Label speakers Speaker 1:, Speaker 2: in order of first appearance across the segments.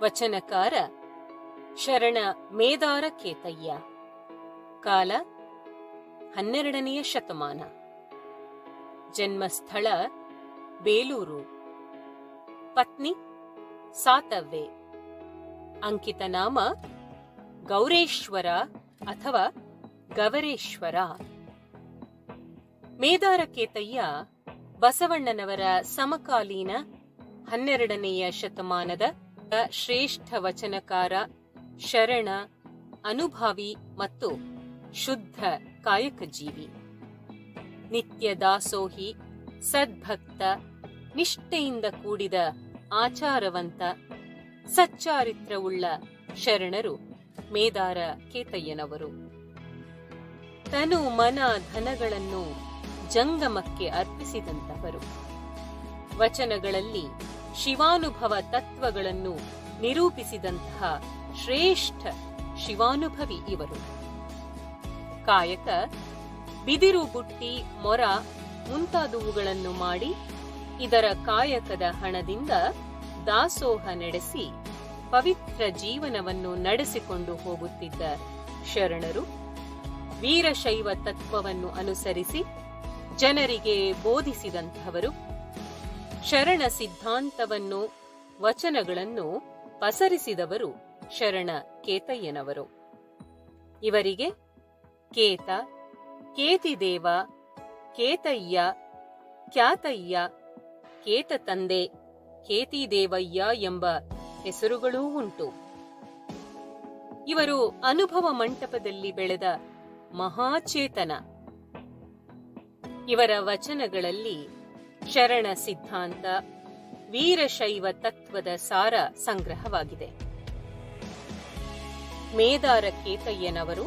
Speaker 1: ವಚನಕಾರ ಶರಣ ಮೇದಾರ ಕೇತಯ್ಯ. ಕಾಲ ಹನ್ನೆರಡನೆಯ ಶತಮಾನ. ಜನ್ಮಸ್ಥಳ ಬೇಲೂರು. ಪತ್ನಿ ಸಾತವ್ವೆ ಅಂಕಿತ ನಾಮ ಗೌರೇಶ್ವರ ಅಥವಾ ಗವರೇಶ್ವರ. ಮೇದಾರ ಕೇತಯ್ಯ ಬಸವಣ್ಣನವರ ಸಮಕಾಲೀನ ಹನ್ನೆರಡನೆಯ ಶತಮಾನದ ಶ್ರೇಷ್ಠ ವಚನಕಾರ ಶರಣ, ಅನುಭಾವಿ ಮತ್ತು ಶುದ್ಧ ಕಾಯಕ ಜೀವಿ. ನಿತ್ಯ ದಾಸೋಹಿ, ಸದ್ಭಕ್ತ, ನಿಷ್ಠೆಯಿಂದ ಕೂಡಿದ ಆಚಾರವಂತ, ಸಚ್ಚಾರಿತ್ರವುಳ್ಳ ಶರಣರು ಮೇದಾರ ಕೇತಯ್ಯನವರು. ತನು ಮನ ಧನಗಳನ್ನು ಜಂಗಮಕ್ಕೆ ಅರ್ಪಿಸಿದಂತಹವರು. ವಚನಗಳಲ್ಲಿ ಶಿವಾನುಭವ ತತ್ವಗಳನ್ನು ನಿರೂಪಿಸಿದಂತಹ ಶ್ರೇಷ್ಠ ಶಿವಾನುಭವಿ ಇವರು. ಕಾಯಕ, ಬಿದಿರು ಬುಟ್ಟಿ, ಮೊರ ಮುಂತಾದವುಗಳನ್ನು ಮಾಡಿ ಇದರ ಕಾಯಕದ ಹಣದಿಂದ ದಾಸೋಹ ನಡೆಸಿ ಪವಿತ್ರ ಜೀವನವನ್ನು ನಡೆಸಿಕೊಂಡು ಹೋಗುತ್ತಿದ್ದ ಶರಣರು ವೀರಶೈವ ತತ್ವವನ್ನು ಅನುಸರಿಸಿ ಜನರಿಗೆ ಬೋಧಿಸಿದಂಥವರು ಶರಣ ಸಿದ್ಧಾಂತವನ್ನು, ವಚನಗಳನ್ನು ಪಸರಿಸಿದವರು ಶರಣ ಕೇತಯ್ಯನವರು. ಇವರಿಗೆ ಕೇತ, ಕೇತಿದೇವ, ಕೇತಯ್ಯ ಖ್ಯಾತಯ್ಯ ಕೇತ ತಂದೆ ಕೇತಿದೇವಯ್ಯ ಎಂಬ ಹೆಸರುಗಳೂ ಉಂಟು. ಇವರು ಅನುಭವ ಮಂಟಪದಲ್ಲಿ ಬೆಳೆದ ಮಹಾಚೇತನ. ಇವರ ವಚನಗಳಲ್ಲಿ ಶರಣ ಸಿದ್ಧಾಂತ ವೀರಶೈವ ತತ್ವದ ಸಾರ ಸಂಗ್ರಹವಾಗಿದೆ. ಮೇದಾರ ಕೇತಯ್ಯನವರು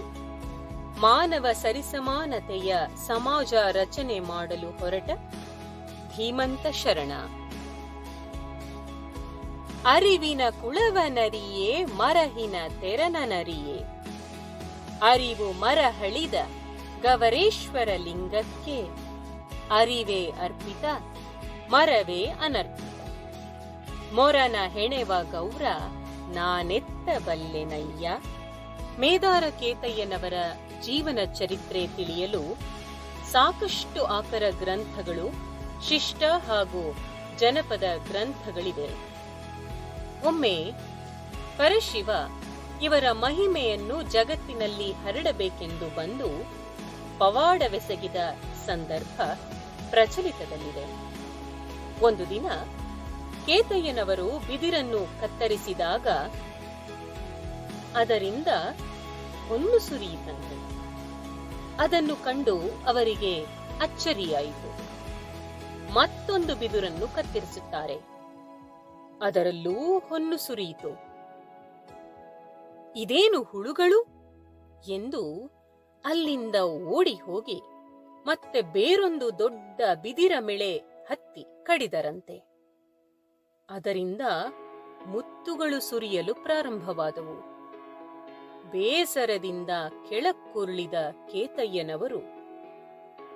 Speaker 1: ಮಾನವ ಸರಿಸಮಾನತೆಯ ಸಮಾಜ ರಚನೆ ಮಾಡಲು ಹೊರಟ ಧೀಮಂತ ಶರಣ. ಅರಿವಿನ ಕುಳವನರಿಯೇ ಮರಹಿನ ತೆರನನರಿಯೇ ಅರಿವು ಮರಹಳಿದ ಗವರೇಶ್ವರ ಲಿಂಗಕ್ಕೆ ಅರಿವೇ ಅರ್ಪಿತ, ಮರವೇ ಅನರ್ಪಿತ. ಮೊರನ ಹೆಣೆವ ಗೌರ, ನಾನೆತ್ತ ಬಲ್ಲೆನಯ್ಯ ಮೇದಾರ ಕೇತಯ್ಯನವರ ಜೀವನ ಚರಿತ್ರೆ ತಿಳಿಯಲು ಸಾಕಷ್ಟು ಆಕರ ಗ್ರಂಥಗಳು, ಶಿಷ್ಟ ಹಾಗೂ ಜನಪದ ಗ್ರಂಥಗಳಿವೆ. ಒಮ್ಮೆ ಪರಶಿವ ಇವರ ಮಹಿಮೆಯನ್ನು ಜಗತ್ತಿನಲ್ಲಿ ಹರಡಬೇಕೆಂದು ಬಂದು ಪವಾಡವೆಸಗಿದ ಸಂದರ್ಭ. ಪ್ರಚಲಿತದಲ್ಲಿದೆ. ಒಂದು ದಿನ ಕೇತಯ್ಯನವರು ಬಿದಿರನ್ನು ಕತ್ತರಿಸಿದಾಗ ಅದರಿಂದ ಹೊನ್ನು ಸುರಿಯಿತಂತೆ ಅದನ್ನು ಕಂಡು ಅವರಿಗೆ ಅಚ್ಚರಿಯಾಯಿತು. ಮತ್ತೊಂದು ಬಿದಿರನ್ನು ಕತ್ತರಿಸುತ್ತಾರೆ. ಅದರಲ್ಲೂ ಹೊನ್ನು ಸುರಿಯಿತು. ಇದೇನು ಹುಳುಗಳು? ಎಂದು ಅಲ್ಲಿಂದ ಓಡಿ ಹೋಗಿ ಮತ್ತೆ ಬೇರೊಂದು ದೊಡ್ಡ ಬಿದಿರ ಮೇಳೆ ಹತ್ತಿ ಕಡಿದರಂತೆ. ಅದರಿಂದ ಮುತ್ತುಗಳು ಸುರಿಯಲು ಪ್ರಾರಂಭವಾದವು. ಬೇಸರದಿಂದ ಕೆಳಕ್ಕುರುಳಿದ ಕೇತಯ್ಯನವರು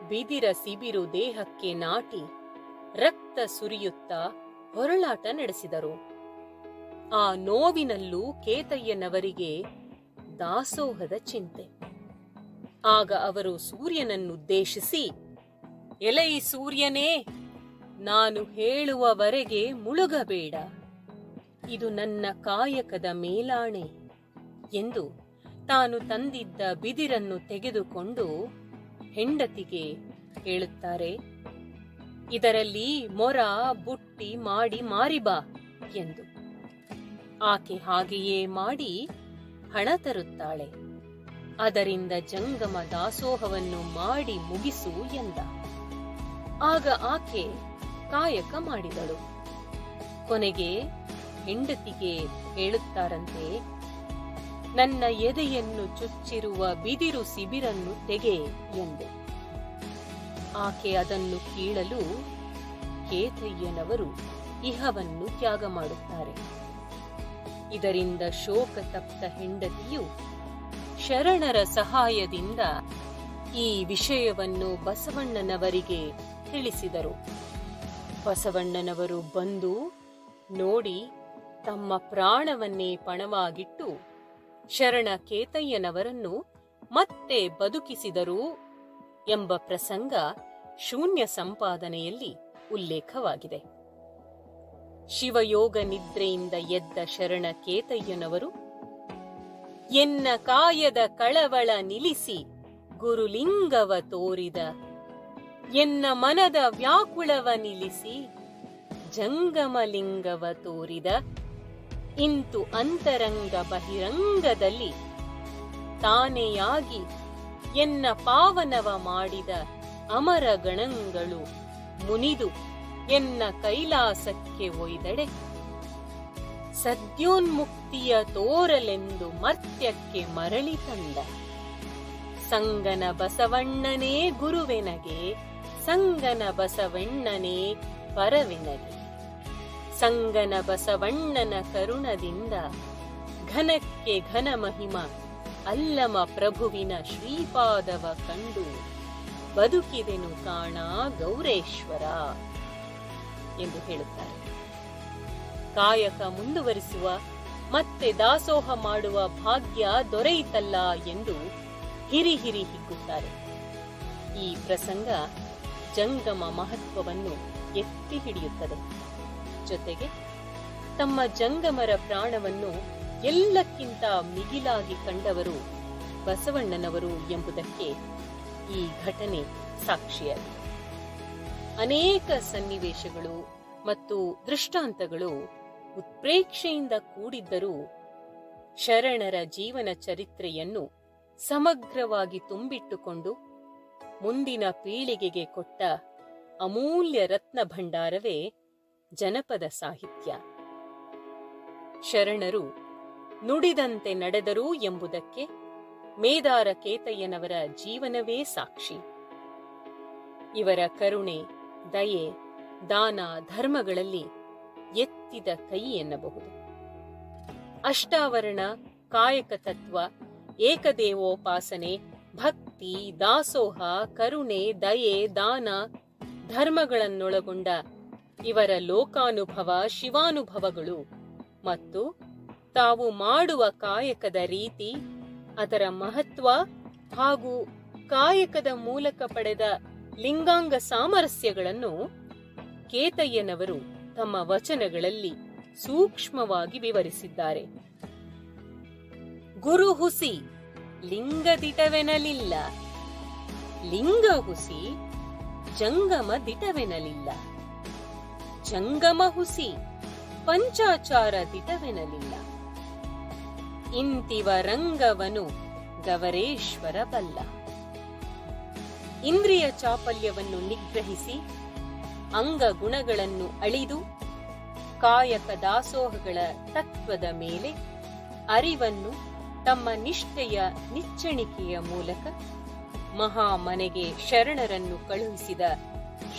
Speaker 1: ಬಿದಿರ ಸಿಬಿರು ದೇಹಕ್ಕೆ ನಾಟಿ ರಕ್ತ ಸುರಿಯುತ್ತಾ ಹೊರಳಾಟ ನಡೆಸಿದರು. ಆ ನೋವಿನಲ್ಲೂ ಕೇತಯ್ಯನವರಿಗೆ ದಾಸೋಹದ ಚಿಂತೆ. ಆಗ ಅವರು ಸೂರ್ಯನನ್ನುದ್ದೇಶಿಸಿ, ಎಲೈ ಸೂರ್ಯನೇ, ನಾನು ಹೇಳುವವರೆಗೆ ಮುಳುಗಬೇಡ. ಇದು ನನ್ನ ಕಾಯಕದ ಮೇಲಾಣೆ ಎಂದು ತಾನು ತಂದಿದ್ದ ಬಿದಿರನ್ನು ತೆಗೆದುಕೊಂಡು ಹೆಂಡತಿಗೆ ಹೇಳುತ್ತಾರೆ, ಇದರಲ್ಲಿ ಮೊರ, ಬುಟ್ಟಿ ಮಾಡಿ ಮಾರಿಬಾ ಎಂದು. ಆಕೆ ಹಾಗೆಯೇ ಮಾಡಿ ಹಣ ತರುತ್ತಾಳೆ. ಅದರಿಂದ ಜಂಗಮ ದಾಸೋಹವನ್ನು ಮಾಡಿ ಮುಗಿಸು ಎಂದ. ಆಗ ಆಕೆ ಕಾಯಕ ಮಾಡಿದಳು. ಕೊನೆಗೆ ಹೆಂಡತಿಗೆ ಹೇಳುತ್ತಾರಂತೆ, ನನ್ನ ಎದೆಯನ್ನು ಚುಚ್ಚಿರುವ ಬಿದಿರು ಸಿಬಿರನ್ನು ತೆಗೆ ಎಂದು. ಆಕೆ ಅದನ್ನು ಕೀಳಲು ಕೇತಯ್ಯನವರು ಇಹವನ್ನು ತ್ಯಾಗ ಮಾಡುತ್ತಾರೆ. ಇದರಿಂದ ಶೋಕ ತಪ್ತ ಹೆಂಡತಿಯು ಶರಣರ ಸಹಾಯದಿಂದ ಈ ವಿಷಯವನ್ನು ಬಸವಣ್ಣನವರಿಗೆ ತಿಳಿಸಿದರು. ಬಸವಣ್ಣನವರು ಬಂದು ನೋಡಿ ತಮ್ಮ ಪ್ರಾಣವನ್ನೇ ಪಣವಾಗಿಟ್ಟು ಶರಣ ಕೇತಯ್ಯನವರನ್ನು ಮತ್ತೆ ಬದುಕಿಸಿದರು ಎಂಬ ಪ್ರಸಂಗ ಶೂನ್ಯ ಸಂಪಾದನೆಯಲ್ಲಿ ಉಲ್ಲೇಖವಾಗಿದೆ. ಶಿವಯೋಗ ನಿದ್ರೆಯಿಂದ ಎದ್ದ ಶರಣ ಕೇತಯ್ಯನವರು ಎನ್ನ ಕಾಯದ ಕಳವಳ ನಿಲಿಸಿ ಗುರುಲಿಂಗವ ತೋರಿದ. ಎನ್ನ ಮನದ ವ್ಯಾಕುಳವ ನಿಲಿಸಿ ಜಂಗಮಲಿಂಗವ ತೋರಿದ. ಇಂತು ಅಂತರಂಗ ಬಹಿರಂಗದಲ್ಲಿ ತಾನೆಯಾಗಿ ಎನ್ನ ಪಾವನವ ಮಾಡಿದ ಅಮರ ಗಣಗಳು ಮುನಿದು ಎನ್ನ ಕೈಲಾಸಕ್ಕೆ ಒಯ್ದಡೆ. ಸದ್ಯೋನ್ಮುಕ್ತಿಯ ತೋರಲೆಂದು ಮರ್ತ್ಯಕ್ಕೆ ಮರಳಿ ತಂದ. ಸಂಗನ ಬಸವಣ್ಣನೇ ಗುರುವೆನಗೆ, ಸಂಗನ ಬಸವಣ್ಣನೇ ಪರವೆನಗೆ. ಸಂಗನ ಬಸವಣ್ಣನ ಕರುಣದಿಂದ ಘನಕ್ಕೆ ಘನ ಮಹಿಮ, ಅಲ್ಲಮ ಪ್ರಭುವಿನ ಶ್ರೀಪಾದವ ಕಂಡು ಬದುಕಿದೆನು ಕಾಣ ಗೌರೇಶ್ವರ ಎಂದು ಹೇಳುತ್ತಾರೆ. ಕಾಯಕ ಮುಂದುವರಿಸುವ, ಮತ್ತೆ ದಾಸೋಹ ಮಾಡುವ ಭಾಗ್ಯ ದೊರೆಯಿತಲ್ಲ ಎಂದು ಹಿರಿ ಹಿರಿ ಹಿಗ್ಗುತ್ತಾರೆ. ಈ ಪ್ರಸಂಗ ಜಂಗಮ ಮಹತ್ವವನ್ನು ಎತ್ತಿ ಹಿಡಿಯುತ್ತದೆ. ಜೊತೆಗೆ ತಮ್ಮ ಜಂಗಮರ ಪ್ರಾಣವನ್ನು ಎಲ್ಲಕ್ಕಿಂತ ಮಿಗಿಲಾಗಿ ಕಂಡವರು ಬಸವಣ್ಣನವರು ಎಂಬುದಕ್ಕೆ ಈ ಘಟನೆ ಸಾಕ್ಷಿಯಾಗಿದೆ. ಅನೇಕ ಸನ್ನಿವೇಶಗಳು ಮತ್ತು ದೃಷ್ಟಾಂತಗಳು ಉತ್ಪ್ರೇಕ್ಷೆಯಿಂದ ಕೂಡಿದ್ದರೂ ಶರಣರ ಜೀವನ ಚರಿತ್ರೆಯನ್ನು ಸಮಗ್ರವಾಗಿ ತುಂಬಿಟ್ಟುಕೊಂಡು ಮುಂದಿನ ಪೀಳಿಗೆಗೆ ಕೊಟ್ಟ ಅಮೂಲ್ಯ ರತ್ನ ಭಂಡಾರವೇ ಜನಪದ ಸಾಹಿತ್ಯ. ಶರಣರು ನುಡಿದಂತೆ ನಡೆದರು ಎಂಬುದಕ್ಕೆ ಮೇದಾರ ಕೇತಯ್ಯನವರ ಜೀವನವೇ ಸಾಕ್ಷಿ. ಇವರ ಕರುಣೆ, ದಯೆ, ದಾನ, ಧರ್ಮಗಳಲ್ಲಿ ಎತ್ತಿದ ಕೈ ಎನ್ನಬಹುದು. ಅಷ್ಟಾವರಣ, ಕಾಯಕ ತತ್ವ, ಏಕದೇವೋಪಾಸನೆ, ಭಕ್ತಿ, ದಾಸೋಹ, ಕರುಣೆ, ದಯೆ, ದಾನ ಧರ್ಮಗಳನ್ನೊಳಗೊಂಡ ಇವರ ಲೋಕಾನುಭವ ಶಿವಾನುಭವಗಳು ಮತ್ತು ತಾವು ಮಾಡುವ ಕಾಯಕದ ರೀತಿ, ಅದರ ಮಹತ್ವ ಹಾಗೂ ಕಾಯಕದ ಮೂಲಕ ಪಡೆದ ಲಿಂಗಾಂಗ ಸಾಮರಸ್ಯಗಳನ್ನು ಕೇತಯ್ಯನವರು ತಮ್ಮ ವಚನಗಳಲ್ಲಿ ಸೂಕ್ಷ್ಮವಾಗಿ ವಿವರಿಸಿದ್ದಾರೆ. ಗುರು ಹುಸಿ ಲಿಂಗದಿಟವೆನಲಿಲ್ಲ. ಲಿಂಗ ಹುಸಿ ಜಂಗಮ ದಿಟವೆನಲಿಲ್ಲ ಜಂಗಮ ಹುಸಿ ಪಂಚಾಚಾರ ದಿಟವೆನಲಿಲ್ಲ. ಇಂತಿವ ರಂಗವನು ಗವರೇಶ್ವರ ಬಲ್ಲ ಇಂದ್ರಿಯ ಚಾಪಲ್ಯವನ್ನು ನಿಗ್ರಹಿಸಿ ಅಂಗ ಗುಣಗಳನ್ನು ಅಳಿದು ಕಾಯಕ ದಾಸೋಹಗಳ ತತ್ವದ ಮೇಲೆ ಅರಿವನ್ನು ತಮ್ಮ ನಿಷ್ಠೆಯ ನಿಚ್ಚಣಿಕೆಯ ಮೂಲಕ ಮಹಾಮನೆಗೆ ಶರಣರನ್ನು ಕಳುಹಿಸಿದ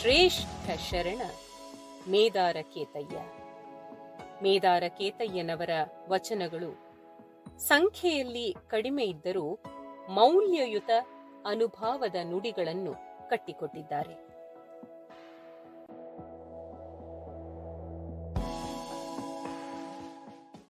Speaker 1: ಶ್ರೇಷ್ಠ ಶರಣ ಮೇದಾರ ಕೇತಯ್ಯ ಮೇದಾರ ಕೇತಯ್ಯನವರ ವಚನಗಳು ಸಂಖ್ಯೆಯಲ್ಲಿ ಕಡಿಮೆ ಇದ್ದರೂ ಮೌಲ್ಯಯುತ ಅನುಭಾವದ ನುಡಿಗಳನ್ನು ಕಟ್ಟಿಕೊಟ್ಟಿದ್ದಾರೆ.